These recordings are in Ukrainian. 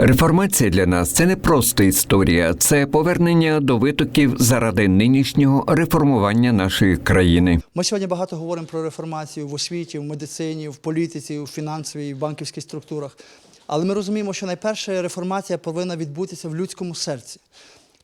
Реформація для нас це не просто історія, це повернення до витоків заради нинішнього реформування нашої країни. Ми сьогодні багато говоримо про реформацію в освіті, в медицині, в політиці, в фінансовій, в банківських структурах. Але ми розуміємо, що найперша реформація повинна відбутися в людському серці.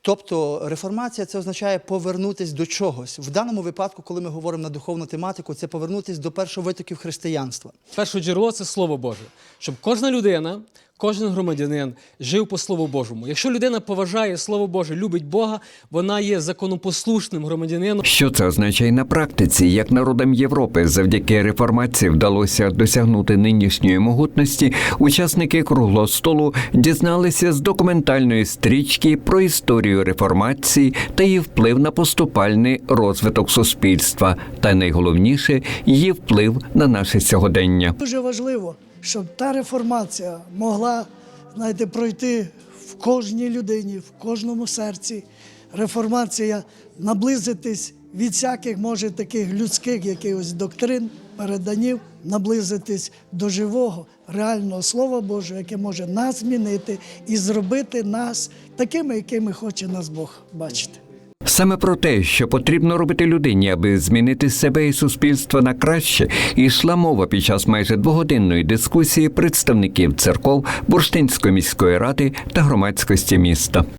Тобто реформація це означає повернутися до чогось. В даному випадку, коли ми говоримо на духовну тематику, це повернутися до першого витоків християнства. Перше джерело це Слово Боже, щоб кожна людина, кожен громадянин жив по Слову Божому. Якщо людина поважає Слово Боже, любить Бога, вона є законопослушним громадянином. Що це означає на практиці? Як народам Європи завдяки реформації вдалося досягнути нинішньої могутності, учасники круглого столу дізналися з документальної стрічки про історію реформації та її вплив на поступальний розвиток суспільства, та найголовніше її вплив на наше сьогодення. Дуже важливо, щоб та реформація могла знаєте, пройти в кожній людині, в кожному серці. Реформація наблизитись від всяких, може, таких людських якихось доктрин, переданів, наблизитись до живого, реального Слова Божого, яке може нас змінити і зробити нас такими, якими хоче нас Бог бачити. Саме про те, що потрібно робити людині, аби змінити себе і суспільство на краще, йшла мова під час майже двогодинної дискусії представників церков Бурштинської міської ради та громадськості міста.